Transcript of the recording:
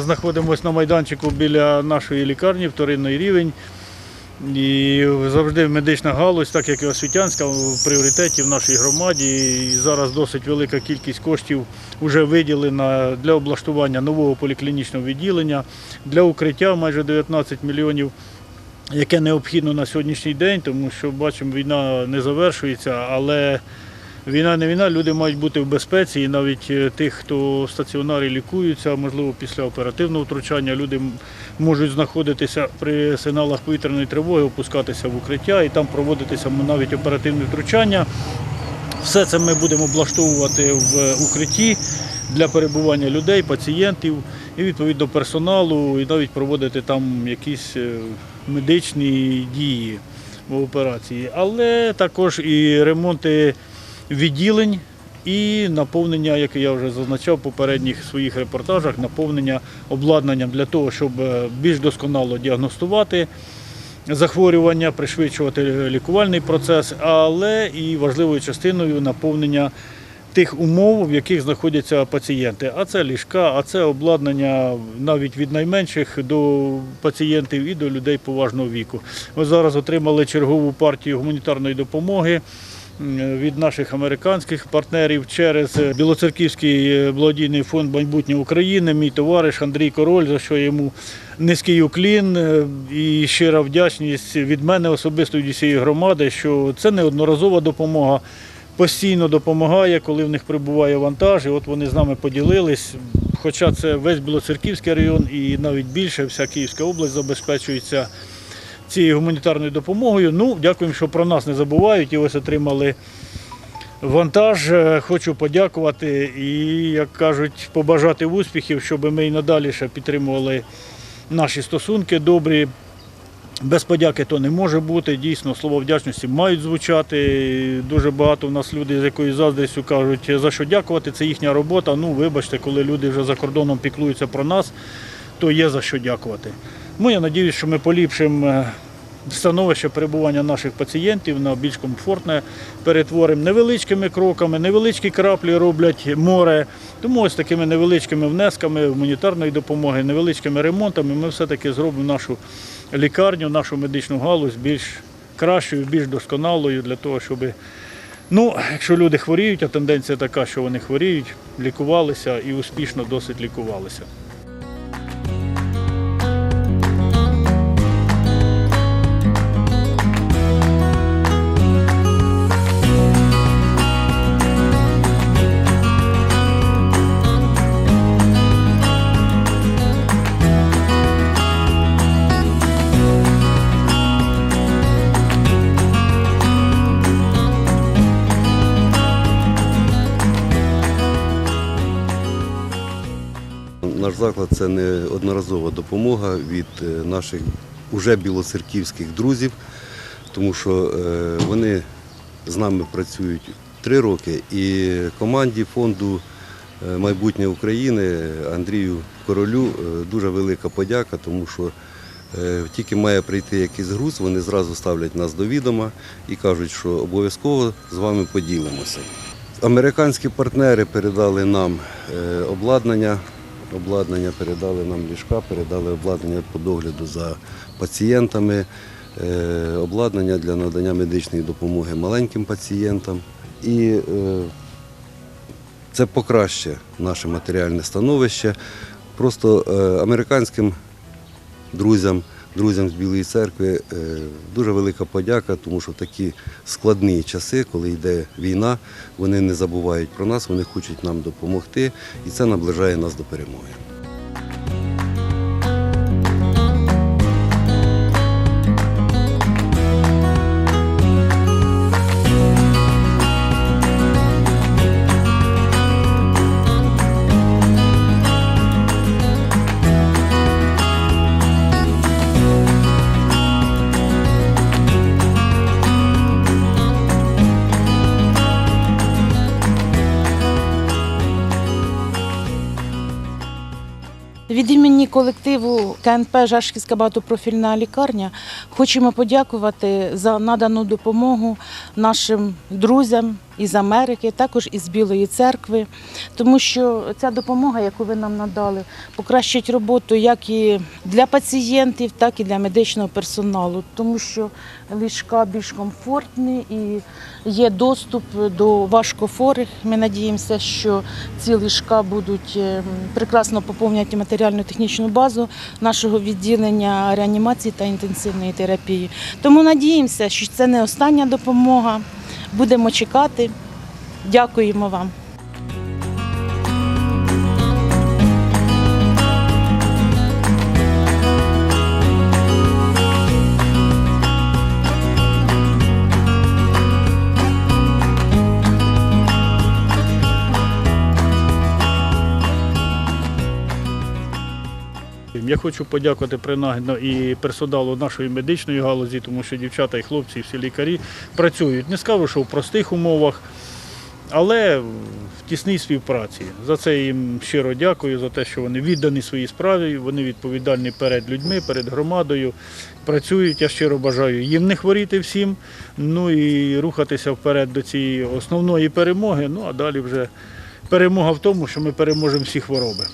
Знаходимося на майданчику біля нашої лікарні, вторинний рівень. І завжди медична галузь, так як і освітянська, в пріоритеті в нашій громаді. І зараз досить велика кількість коштів вже виділена для облаштування нового поліклінічного відділення, для укриття майже 19 мільйонів, яке необхідно на сьогоднішній день, тому що бачимо, війна не завершується, але Війна не війна, люди мають бути в безпеці, і навіть е, тих, хто в стаціонарі лікуються, можливо, після оперативного втручання люди можуть знаходитися при сигналах повітряної тривоги, опускатися в укриття і там проводитися навіть оперативне втручання. Все це ми будемо облаштовувати в укритті для перебування людей, пацієнтів і відповідно персоналу, і навіть проводити там якісь е, медичні дії в операції. Але також і ремонти відділень і наповнення, як я вже зазначав в попередніх своїх репортажах, наповнення обладнанням для того, щоб е, більш досконало діагностувати захворювання, пришвидшувати лікувальний процес, але і важливою частиною наповнення тих умов, в яких знаходяться пацієнти. А це ліжка, а це обладнання навіть від найменших до пацієнтів і до людей поважного віку. Ми зараз отримали чергову партію гуманітарної допомоги. Від наших американських партнерів через е, Білоцерківський е, благодійний фонд майбутнє України, мій товариш Андрій Король, за що йому низький уклін е, і щира вдячність від мене особисто від усієї громади, що це неодноразова допомога постійно допомагає, коли в них прибуває вантаж. І от вони з нами поділились. Хоча це весь Білоцерківський район і навіть більше, вся Київська область забезпечується цією гуманітарною допомогою. Ну, дякуємо, що про нас не забувають. І ось отримали вантаж. Е, Хочу подякувати і, як кажуть, побажати успіхів, щоб ми і надалі ще підтримували наші стосунки добрі. Без подяки то не може бути. Дійсно, слова вдячності мають звучати. Дуже багато в нас люди з якоюсь заздрістю кажуть, за що дякувати, це їхня робота. Ну, вибачте, коли люди вже за кордоном піклуються про нас, то є за що дякувати. Ну, я сподіваюся, що ми поліпшимо е, становище перебування наших пацієнтів на більш комфортне, перетворимо невеличкими кроками, невеличкі краплі роблять море. Тому ось такими невеличкими внесками гуманітарної допомоги, невеличкими ремонтами ми все-таки зробимо нашу лікарню, нашу медичну галузь більш кращою, більш досконалою для того, щоб. Ну, якщо люди хворіють, а тенденція така, що вони хворіють, лікувалися і успішно досить лікувалися. Заклад це не одноразова допомога від е, наших уже білоцерківських друзів, тому що е, вони з нами працюють три роки, і команді фонду е, майбутнє України Андрію Королю дуже велика подяка, тому що тільки має прийти якийсь груз, вони зразу ставлять нас до відома і кажуть, що обов'язково з вами поділимося. Американські партнери передали нам обладнання. Обладнання передали нам ліжка, передали обладнання по догляду за пацієнтами, е, обладнання для надання медичної допомоги маленьким пацієнтам. І е, це покраще наше матеріальне становище. Просто е, американським друзям, друзям з Білої церкви е, дуже велика подяка, тому що в такі складні часи, коли йде війна, вони не забувають про нас, вони хочуть нам допомогти, і це наближає нас до перемоги. Від імені колективу КНП Жашківська багатопрофільна лікарня хочемо подякувати за надану допомогу нашим друзям із Америки, також із Білої церкви, тому що ця допомога, яку ви нам надали, покращить роботу як і для пацієнтів, так і для медичного персоналу, тому що ліжка більш комфортні і є доступ до важкохворих. Ми надіємося, що ці ліжка будуть е, прекрасно поповнювати матеріально-технічну базу нашого відділення реанімації та інтенсивної терапії. Тому надіємося, що це не остання допомога. Будемо чекати. Дякуємо вам. Я хочу подякувати принагідно і персоналу нашої медичної галузі, тому що дівчата і хлопці, і всі лікарі працюють. Не скажу, що в простих умовах, але в тісній співпраці. За це їм щиро дякую, за те, що вони віддані своїй справі, вони відповідальні перед людьми, перед громадою. Працюють, я щиро бажаю їм не хворіти всім, ну і рухатися вперед до цієї основної перемоги. Ну а далі вже перемога в тому, що ми переможемо всі хвороби.